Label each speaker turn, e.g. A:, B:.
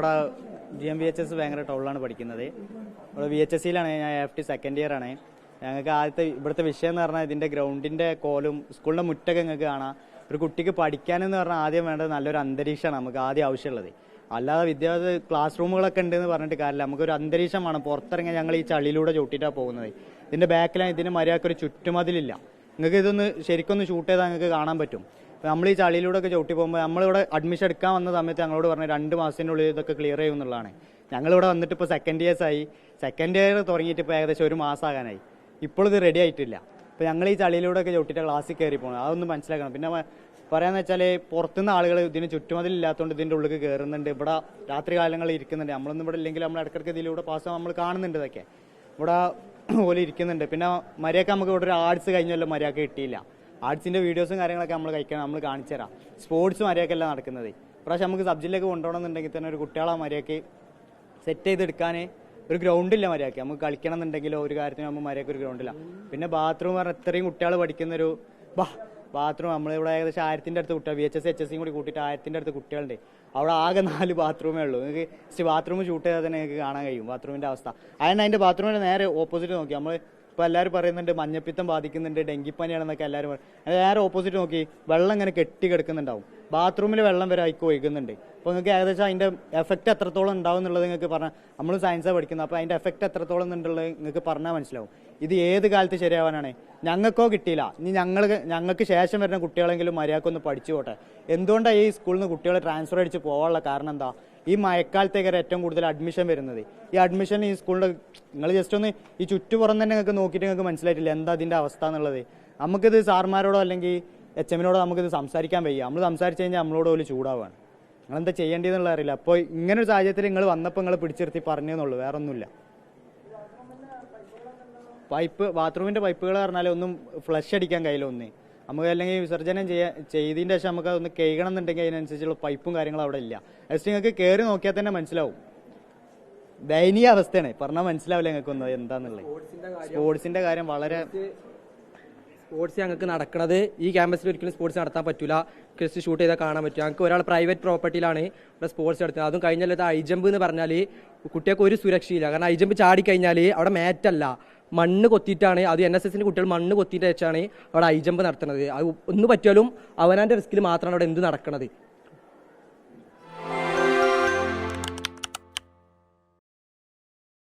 A: ഇവിടെ G M V H S ഭയങ്കര ടൗളിലാണ് പഠിക്കുന്നത്. ഇവിടെ വി എച്ച് എസ് സിയിലാണ് ഞാൻ എഫ് ടി സെക്കൻഡ് ഇയർ ആണ്. ഞങ്ങൾക്ക് ആദ്യത്തെ ഇവിടുത്തെ വിഷയം എന്ന് പറഞ്ഞാൽ ഇതിന്റെ ഗ്രൗണ്ടിന്റെ കോലും സ്കൂളിന്റെ മുറ്റൊക്കെ നിങ്ങൾക്ക് കാണാം. ഒരു കുട്ടിക്ക് പഠിക്കാനെന്ന് പറഞ്ഞാൽ ആദ്യം വേണ്ടത് നല്ലൊരു അന്തരീക്ഷമാണ് നമുക്ക് ആദ്യം ആവശ്യമുള്ളത് അല്ലാതെ വിദ്യാഭ്യാസ ക്ലാസ് റൂമുകളൊക്കെ ഉണ്ട് എന്ന് പറഞ്ഞിട്ട് കാര്യമില്ല. നമുക്കൊരു അന്തരീക്ഷം വേണം. പുറത്തിറങ്ങി ഞങ്ങൾ ഈ ചളിയിലൂടെ ചവിട്ടിയിട്ടാണ് പോകുന്നത്. ഇതിന്റെ ബാക്കിലാണ് ഇതിന് മര്യാദയ്ക്ക് ഒരു ചുറ്റുമതിലില്ല. നിങ്ങൾക്ക് ഇതൊന്ന് ശരിക്കൊന്ന് ഷൂട്ട് ചെയ്താൽ നിങ്ങൾക്ക് കാണാൻ പറ്റും. നമ്മൾ ഈ ചളിയിലൂടെ ഒക്കെ ചവിട്ടി പോകുമ്പോൾ നമ്മളിവിടെ അഡ്മിഷൻ എടുക്കാൻ വന്ന സമയത്ത് ഞങ്ങളോട് പറഞ്ഞ രണ്ട് മാസത്തിന്റെ ഉള്ളിൽ ഇതൊക്കെ ക്ലിയർ ചെയ്യും എന്നുള്ളതാണ്. ഞങ്ങളിവിടെ വന്നിട്ട് ഇപ്പോൾ സെക്കൻഡ് ഇയേഴ്സ് ആയി. സെക്കൻഡ് ഇയർ തുടങ്ങിയിട്ട് ഇപ്പോൾ ഏകദേശം ഒരു മാസമാകാനായി ഇപ്പോഴും ഇത് റെഡി ആയിട്ടില്ല. അപ്പോൾ ഞങ്ങൾ ഈ ചളിയിലൂടെ ഒക്കെ ചവിട്ടിയിട്ട് ക്ലാസ്സിൽ കയറി പോകണം അതൊന്ന് മനസ്സിലാക്കണം. പിന്നെ പറയാന്ന് വെച്ചാൽ പുറത്തുനിന്ന് ആളുകൾ ഇതിന് ചുറ്റുമതിലില്ലാത്തതുകൊണ്ട് ഇതിന്റെ ഉള്ളിൽ കയറുന്നുണ്ട് ഇവിടെ രാത്രി കാലങ്ങളിൽ ഇരിക്കുന്നുണ്ട്. നമ്മളൊന്നും ഇവിടെ ഇല്ലെങ്കിൽ നമ്മൾ ഇടക്കിടക്ക് ഇതിലൂടെ പാസ് നമ്മൾ കാണുന്നുണ്ട് ഇതൊക്കെ. ഇവിടെ പോലെ ഇരിക്കുന്നുണ്ട്. പിന്നെ മര്യാദയ്ക്ക് നമുക്ക് ഇവിടെ ഒരു ആർട്സ് കഴിഞ്ഞല്ലോ മര്യാദയ്ക്ക് കിട്ടിയില്ല. ആർട്സിന്റെ വീഡിയോസും കാര്യങ്ങളൊക്കെ നമ്മൾ കഴിക്കണം നമ്മൾ കാണിച്ചു തരാം. സ്പോർട്സ് മര്യാദക്കല്ല നടക്കുന്നത്. പ്രാവശ്യം നമുക്ക് സബ്ജക്റ്റിലേക്ക് കൊണ്ടുപോകണമെന്നുണ്ടെങ്കിൽ തന്നെ ഒരു കുട്ടികളെ മര്യാദയ്ക്ക് സെറ്റ് ചെയ്തെടുക്കാൻ ഒരു ഗ്രൗണ്ട് ഇല്ല മര്യാദയ്ക്ക് നമുക്ക് കളിക്കണം എന്നുണ്ടെങ്കിലോ ഒരു കാര്യത്തിന് നമ്മൾ മര്യാദയ്ക്ക് ഒരു ഗ്രൗണ്ടില്ല പിന്നെ ബാത്റൂം പറഞ്ഞാൽ ഇത്രയും കുട്ടികൾ പഠിക്കുന്നൊരു ബാ ബാത്റൂം നമ്മളിവിടെ ഏകദേശം ആയിരത്തിന്റെ അടുത്ത് കുട്ടികൾ B H S H S കൂടി കൂട്ടിയിട്ട് ആയിരത്തിന്റെ അടുത്ത് കുട്ടികളുണ്ട്. അവിടെ ആകെ നാല് ബാത്റൂമേ ഉള്ളൂ. നിങ്ങൾക്ക് ബാത്റൂം ഷൂട്ട് ചെയ്താൽ തന്നെ നിങ്ങൾക്ക് കാണാൻ കഴിയും. ബാത്റൂമിന്റെ അവസ്ഥ. അതിന് അതിന്റെ ബാത്റൂമിന്റെ നേരെ ഓപ്പോസിറ്റ് നോക്കി. നമ്മൾ ഇപ്പൊ എല്ലാവരും പറയുന്നുണ്ട് മഞ്ഞപ്പിത്തം ബാധിക്കുന്നുണ്ട് ഡെങ്കിപ്പനിയാണെന്നൊക്കെ എല്ലാവരും പറയും നേരെ ഓപ്പോസിറ്റ് നോക്കി വെള്ളം ഇങ്ങനെ കെട്ടി കിടക്കുന്നുണ്ടാവും. ബാത്റൂമിൽ വെള്ളം വരെ അയക്ക് ഒഴുകുന്നുണ്ട്. അപ്പോൾ നിങ്ങൾക്ക് ഏകദേശം അതിന്റെ എഫക്റ്റ് എത്രത്തോളം ഉണ്ടാവും എന്നുള്ളത് നിങ്ങൾക്ക് പറഞ്ഞാൽ നമ്മൾ സയൻസാണ് പഠിക്കുന്നത്. അപ്പോൾ അതിന്റെ എഫക്റ്റ് എത്രത്തോളം എന്നുള്ളത് നിങ്ങൾക്ക് പറഞ്ഞാൽ മനസ്സിലാവും. ഇത് ഏത് കാലത്ത് ശരിയാവാനാണ്? ഞങ്ങൾക്കോ കിട്ടിയില്ല. ഇനി ഞങ്ങൾ ഞങ്ങൾക്ക് ശേഷം വരുന്ന കുട്ടികളെങ്കിലും മര്യാദക്കൊന്ന് പഠിച്ചു പോട്ടെ. എന്തുകൊണ്ടാണ് ഈ സ്കൂളിൽ നിന്ന് കുട്ടികൾ ട്രാൻസ്ഫർ അടിച്ച് പോകാനുള്ള കാരണം എന്താ? ഈ മഴക്കാലത്തേക്കാണ് ഏറ്റവും കൂടുതൽ അഡ്മിഷൻ വരുന്നത്. ഈ അഡ്മിഷൻ ഈ സ്കൂളിന്റെ നിങ്ങൾ ജസ്റ്റ് ഒന്ന് ഈ ചുറ്റുപുറം തന്നെ നിങ്ങൾക്ക് നോക്കിയിട്ട് നിങ്ങൾക്ക് മനസ്സിലായിട്ടില്ല? എന്താ അതിന്റെ അവസ്ഥ എന്നുള്ളത്? നമുക്കിത് സാർമാരോടോ അല്ലെങ്കിൽ എച്ച് എമ്മിനോടോ നമുക്കിത് സംസാരിക്കാൻ വയ്യ. നമ്മൾ സംസാരിച്ച് കഴിഞ്ഞാൽ നമ്മളോട് പോലും ചൂടാവാണ്. നിങ്ങൾ എന്താ ചെയ്യേണ്ടതെന്നുള്ള അറിയില്ല. അപ്പോൾ ഇങ്ങനൊരു സാഹചര്യത്തിൽ നിങ്ങൾ വന്നപ്പോൾ നിങ്ങൾ പിടിച്ചിരുത്തി പറഞ്ഞതെന്നുള്ളൂ വേറെ ഒന്നുമില്ല പൈപ്പ് ബാത്റൂമിന്റെ പൈപ്പുകൾ പറഞ്ഞാൽ ഒന്നും ഫ്ലഷ് അടിക്കാൻ കഴിയില്ല ഒന്ന്. നമുക്ക് അല്ലെങ്കിൽ വിസർജനം ചെയ്യാൻ ചെയ്തതിന്റെ ശേഷം നമുക്ക് അതൊന്ന് കഴുകണം എന്നുണ്ടെങ്കിൽ അതിനനുസരിച്ചുള്ള പൈപ്പും കാര്യങ്ങളും അവിടെ ഇല്ല. ജസ്റ്റ് നിങ്ങൾക്ക് കയറി നോക്കിയാൽ തന്നെ മനസ്സിലാവും. ദയനീയ അവസ്ഥയാണ്. പറഞ്ഞാൽ മനസ്സിലാവില്ല നിങ്ങൾക്കൊന്നും എന്താന്നുള്ളത്. സ്പോർട്സിന്റെ കാര്യം വളരെ
B: സ്പോർട്സ് ഞങ്ങൾക്ക് നടക്കുന്നത് ഈ ക്യാമ്പസിൽ ഒരിക്കലും സ്പോർട്സ് നടത്താൻ പറ്റില്ല ക്രിസ്റ്റ് ഷൂട്ട് ചെയ്താൽ കാണാൻ പറ്റും. ഞങ്ങൾക്ക് ഒരാൾ പ്രൈവറ്റ് പ്രോപ്പർട്ടിയിലാണ് ഇവിടെ സ്പോർട്സ് നടത്തുന്നത്. അതും കഴിഞ്ഞാൽ ഐ ജമ്പ് എന്ന് പറഞ്ഞാൽ കുട്ടികൾക്ക് ഒരു സുരക്ഷയില്ല. കാരണം ഐ ജമ്പ് ചാടി കഴിഞ്ഞാൽ അവിടെ മാറ്റല്ല മണ്ണ് കൊത്തിയിട്ടാണ് അത് എൻ എസ് എസിന്റെ കുട്ടികൾ മണ്ണ് കൊത്തിയിട്ട് വെച്ചാണ് അവിടെ ഐ ജമ്പ് നടത്തുന്നത്. അത് ഒന്ന് പറ്റിയാലും അവനാന്റെ റിസ്കിൽ മാത്രമാണ് അവിടെ എന്ത് നടക്കുന്നത്